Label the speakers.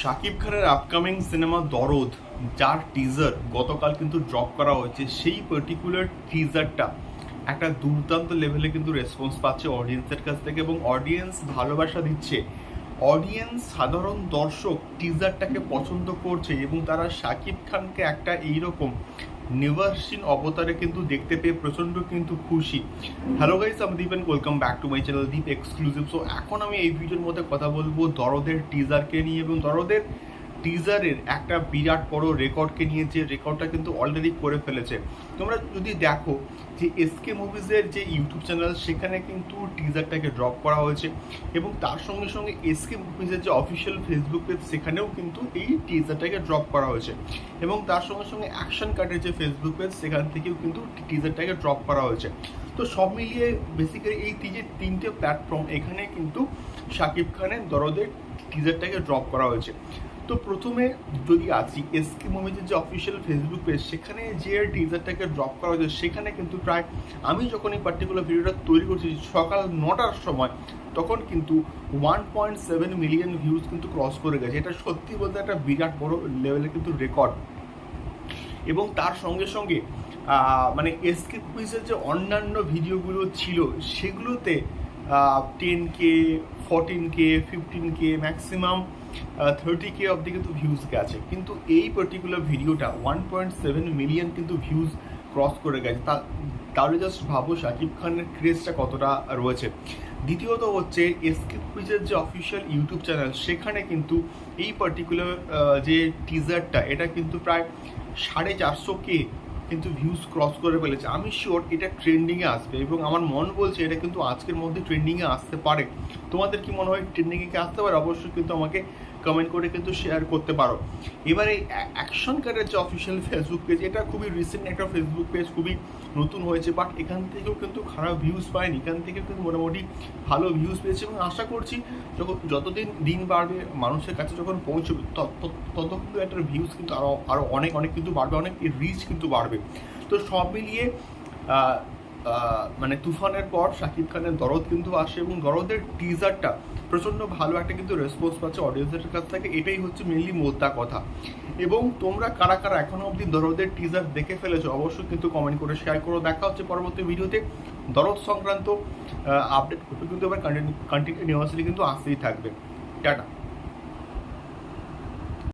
Speaker 1: শাকিব খানের upcoming cinema দরদ, যার টিজার গতকাল কিন্তু ড্রপ করা হয়েছে, সেই পার্টিকুলার টিজারটা একটা দুর্দান্ত লেভেলে কিন্তু রেসপন্স পাচ্ছে অডিয়েন্সের কাছ থেকে এবং অডিয়েন্স ভালোবাসা দিচ্ছে। অডিয়েন্স সাধারণ দর্শক টিজারটাকে পছন্দ করছে এবং তারা শাকিব খানকে একটা এইরকম নিভার্সিন অবতারে কিন্তু দেখতে পেয়ে প্রচণ্ড কিন্তু খুশি। হ্যালো গাইস আমি Dipen welcome back to my channel Deep exclusive so এখন আমি এই ভিডিওর মধ্যে কথা বলব দরদের টিজারকে নিয়ে এবং দরদের টিজারের একটা বিরাট বড় রেকর্ডকে নিয়ে যে রেকর্ডটা কিন্তু অলরেডি করে ফেলেছে। তোমরা যদি দেখো যে এসকে মুভিজের যে ইউটিউব চ্যানেল সেখানে কিন্তু টিজারটাকে ড্রপ করা হয়েছে এবং তার সঙ্গে সঙ্গে এসকে মুভিজের যে অফিসিয়াল ফেসবুক পেজ সেখানেও কিন্তু এই টিজারটাকে ড্রপ করা হয়েছে। এবং তার সঙ্গে সঙ্গে অ্যাকশন কার্ডের যে ফেসবুক পেজ সেখান থেকেও কিন্তু টিজারটাকে ড্রপ করা হয়েছে। তো সব মিলিয়ে বেসিক্যালি এই যে তিনটে প্ল্যাটফর্ম এখানে কিন্তু শাকিব খানের দরদের টিজারটাকে ড্রপ করা হয়েছে। তো প্রথমে যদি আসি এসকে মুভিজের যে অফিসিয়াল ফেসবুক পেজ সেখানে যে টিজারটাকে ড্রপ করা হয়েছে, সেখানে কিন্তু প্রায় আমি যখন এই পার্টিকুলার ভিডিওটা তৈরি করছি সকাল নটার সময়, তখন কিন্তু one point seven million views কিন্তু ক্রস করে গেছে। এটা সত্যি বলতে একটা বিরাট বড় লেভেলের কিন্তু রেকর্ড এবং তার সঙ্গে সঙ্গে মানে এসকে কুইজের যে অন্যান্য ভিডিওগুলো ছিল, সেগুলোতে ten K fourteen K fifteen K maximum thirty K অব্দি কিন্তু ভিউজ গেছে কিন্তু এই পার্টিকুলার ভিডিওটা ওয়ান পয়েন্ট সেভেন মিলিয়ন কিন্তু ভিউজ ক্রস করে গেছে। তা তাহলে জাস্ট ভাবো শাকিব খানের ক্রেজটা কতটা রয়েছে। দ্বিতীয়ত হচ্ছে এসকে কুইজের যে অফিসিয়াল ইউটিউব চ্যানেল সেখানে কিন্তু এই পার্টিকুলার যে টিজারটা এটা কিন্তু প্রায় সাড়ে চারশো কে কিন্তু ভিউজ ক্রস করে ফেলেছে। আমি শিওর এটা ট্রেন্ডিংয়ে আসবে এবং আমার মন বলছে এটা কিন্তু আজকের মধ্যে ট্রেন্ডিংয়ে আসতে পারে। তোমাদের কি মনে হয় ট্রেন্ডিংয়ে কি আসতে পারে? অবশ্যই কিন্তু আমাকে কমেন্ট করে কিন্তু শেয়ার করতে পারো। এবারে অ্যাকশন কার্ডের যে অফিসিয়াল ফেসবুক পেজ এটা খুবই রিসেন্ট একটা ফেসবুক পেজ খুবই নতুন হয়েছে বাট এখান থেকেও কিন্তু খারাপ ভিউজ পায়নি। এখান থেকে কিন্তু মোটামুটি ভালো ভিউজ পেয়েছে এবং আশা করছি যখন, যতদিন দিন বাড়বে, মানুষের কাছে যখন পৌঁছবে তত কিন্তু একটা ভিউজ কিন্তু আরও আরও অনেক অনেক কিন্তু বাড়বে, অনেক রিচ কিন্তু বাড়বে। তো সব মিলিয়ে মানে তুফানের পর শাকিব খানের দরদ কিন্তু আসে এবং দরদের টিজারটা প্রচণ্ড ভালো একটা কিন্তু রেসপন্স পাচ্ছে অডিয়েন্সের কাছ থেকে। এটাই হচ্ছে মেনলি মোদ্দা কথা। এবং তোমরা কারা কারা এখনও অবধি দরদের টিজার দেখে ফেলেছো, অবশ্যই কিন্তু কমেন্ট করে শেয়ার করো। দেখা হচ্ছে পরবর্তী ভিডিওতে। দরদ সংক্রান্ত আপডেট কিন্তু এবার কন্টিনিউ কন্টিনিউয়াসলি কিন্তু আসতেই থাকবে। টাটা।